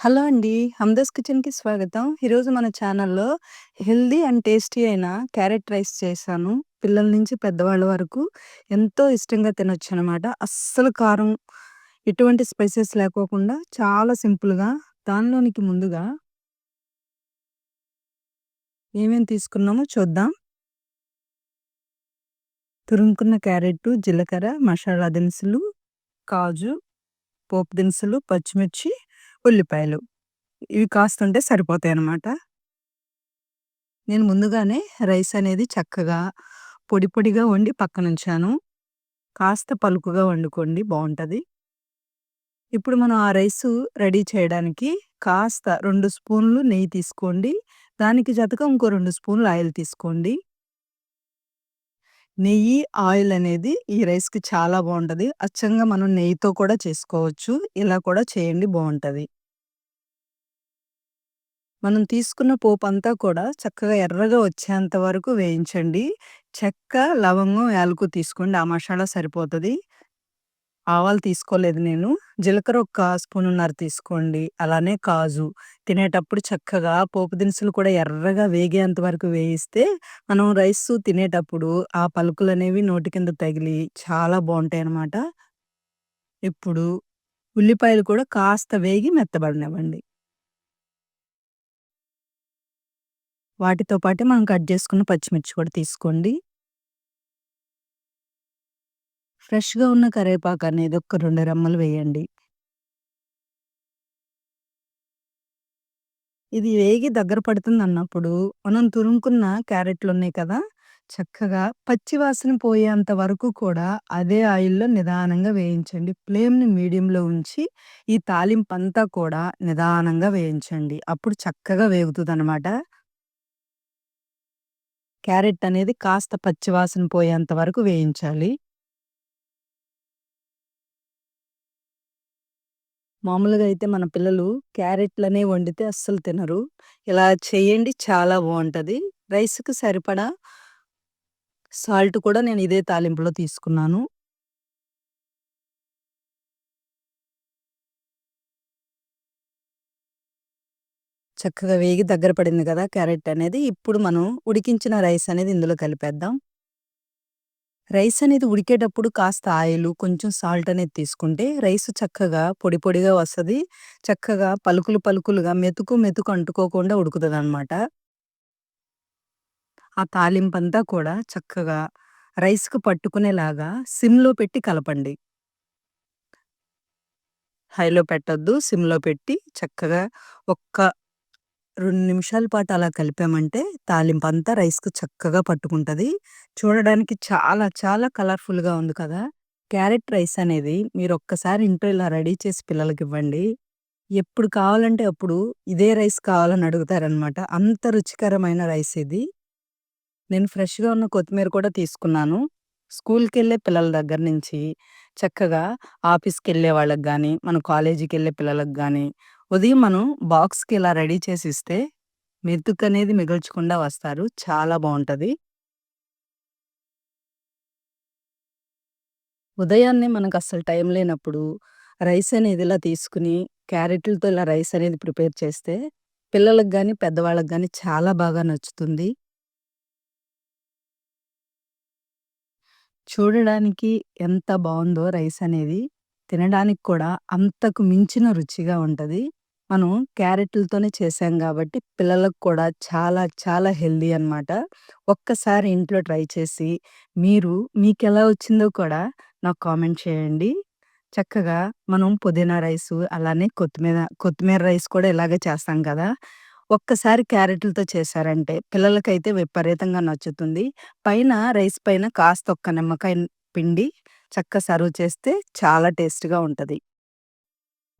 Hello అండి. హమ్దస్ కిచెన్‌కి స్వాగతం. ఈరోజు మన ఛానల్‌లో హెల్దీ అండ్ టేస్టీ అయిన క్యారెట్ రైస్ చేశాను. పిల్లల నుంచి పెద్దవాళ్ళ వరకు ఎంతో ఇష్టంగా తినొచ్చనమాట. అస్సలు కారం, ఎటువంటి స్పైసెస్ లేకోకుండా చాలా సింపుల్‌గా దానిలోనికి ముందుగా ఏమేమి తీసుకున్నామో చూద్దాం. తురుముకున్న క్యారెట్టు, జీలకర్ర, మసాలా దినుసులు, కాజు, పోపు దినుసులు, పచ్చిమిర్చి, ఉల్లిపాయలు. ఇవి కాస్తుంటే సరిపోతాయి అన్నమాట నేను ముందుగానే రైస్ అనేది చక్కగా పొడి పొడిగా వండి పక్కనుంచాను. కాస్త పలుకుగా వండుకోండి బాగుంటుంది ఇప్పుడు మనం ఆ రైసు రెడీ చేయడానికి కాస్త రెండు స్పూన్లు నెయ్యి తీసుకోండి. దానికి జతగా ఇంకో రెండు స్పూన్లు ఆయిల్ తీసుకోండి. నెయ్యి, ఆయిల్ అనేది ఈ రైస్‌కి చాలా బాగుంటుంది అచ్చంగా మనం నెయ్యితో కూడా చేసుకోవచ్చు. ఇలా కూడా చేయండి బాగుంటుంది మనం తీసుకున్న పోపు అంతా కూడా చక్కగా ఎర్రగా వచ్చేంత వరకు వేయించండి. చెక్క, లవంగం, యాలకు తీసుకోండి. ఆ మసాలా సరిపోతుంది ఆవాలు తీసుకోలేదు నేను. జీలకర్ర ఒక స్పూనున్నర తీసుకోండి. అలానే కాజు. తినేటప్పుడు చక్కగా పోపు దినుసులు కూడా ఎర్రగా వేగేంత వరకు వేయిస్తే, మనం రైస్ తినేటప్పుడు ఆ పలుకులు అనేవి నోటి కింద తగిలి చాలా బాగుంటాయి అన్నమాట ఇప్పుడు ఉల్లిపాయలు కూడా కాస్త వేగి మెత్తబడినవ్వండి వాటితో పాటే మనం కట్ చేసుకున్న పచ్చిమిర్చి కూడా తీసుకోండి. ఫ్రెష్‌గా ఉన్న కరివేపాకు అనేది ఒక 2 రెమ్మలు వేయండి. ఇది వేగి దగ్గర పడుతుందన్నప్పుడు, మనం తురుముకున్న క్యారెట్లున్నాయి కదా! చక్కగా పచ్చి వాసన పోయేంత వరకు కూడా అదే ఆయిల్‌లో నిదానంగా వేయించండి. ఫ్లేమ్‌ని మీడియంలో ఉంచి, ఈ తాలింపంతా కూడా నిదానంగా వేయించండి. అప్పుడు చక్కగా వేగుతదనమాట. క్యారెట్ అనేది కాస్త పచ్చి వాసన పోయేంత వరకు వేయించాలి. మామూలుగా అయితే మన పిల్లలు క్యారెట్‌లనే వండితే అస్సలు తినరు. ఇలా చేయండి చాలా బావుంటది. రైస్‌కి సరిపడా సాల్ట్ కూడా నేను ఇదే తాలింపులో తీసుకున్నాను. చక్కగా వేగి దగ్గర పడింది కదా! క్యారెట్ అనేది. ఇప్పుడు మనం ఉడికించిన రైస్ అనేది ఇందులో కలిపేద్దాం. రైస్ అనేది ఉడికేటప్పుడు కాస్త ఆయిలు, కొంచెం సాల్ట్ అనేది తీసుకుంటే రైస్ చక్కగా పొడి పొడిగా వస్తుంది చక్కగా పలుకులు పలుకులుగా మెతుకు మెతుకు అంటుకోకుండా ఉడుకుతుంది అనమాట ఆ తాలింపంతా కూడా చక్కగా రైస్కు పట్టుకునేలాగా సిమ్‌లో పెట్టి కలపండి. హైలో పెట్టొద్దు. సిమ్‌లో పెట్టి చక్కగా ఒక్క 2 నిమిషాల పాటు అలా కలిపామంటే తాలింపంతా రైస్‌కి చక్కగా పట్టుకుంటది. చూడడానికి చాలా చాలా కలర్‌ఫుల్‌గా ఉంది కదా! క్యారెట్ రైస్ అనేది మీరొక్కసారి ఇంట్లో ఇలా రెడీ చేసి పిల్లలకివ్వండి. ఎప్పుడు కావాలంటే అప్పుడు ఇదే రైస్ కావాలని అడుగుతారనమాట. అంత రుచికరమైన రైస్ ఇది. నేను ఫ్రెష్‌గా ఉన్న కొత్తిమీర కూడా తీసుకున్నాను. స్కూల్‌కెళ్ళే పిల్లల దగ్గర నుంచి చక్కగా ఆఫీస్‌కెళ్ళే వాళ్ళకి గానీ, మన కాలేజీకెళ్ళే పిల్లలకి గానీ, ఉదయం మనం బాక్స్‌కి ఇలా రెడీ చేసి ఇస్తే చేసిస్తే మెతుకనేది మిగల్చకుండా వస్తారు. చాలా బాగుంటుంది ఉదయాన్నే మనకు అసలు టైం లేనప్పుడు రైస్ అనేది ఇలా తీసుకొని క్యారెట్‌లతో ఇలా రైస్ అనేది ప్రిపేర్ చేస్తే పిల్లలకి కానీ పెద్దవాళ్ళకి కానీ చాలా బాగా నచ్చుతుంది. చూడడానికి ఎంత బాగుందో రైస్ అనేది, తినడానికి కూడా అంతకు మించిన రుచిగా ఉంటుంది మనం క్యారెట్‌లతోనే చేశాం కాబట్టి పిల్లలకు కూడా చాలా చాలా హెల్దీ అనమాట. ఒక్కసారి ఇంట్లో ట్రై చేసి మీరు మీకెలా వచ్చిందో కూడా నాకు కామెంట్ చేయండి. చక్కగా మనం పుదీనా రైసు, అలానే కొత్తిమీర కొత్తిమీర రైస్ కూడా ఇలాగే చేస్తాం కదా! ఒక్కసారి క్యారెట్‌లతో చేశారంటే పిల్లలకైతే విపరీతంగా నచ్చుతుంది. పైన రైస్ పైన కాస్త ఒక్క నిమ్మకాయ పిండి చక్కగా సర్వ్ చేస్తే చాలా టేస్ట్‌గా ఉంటది.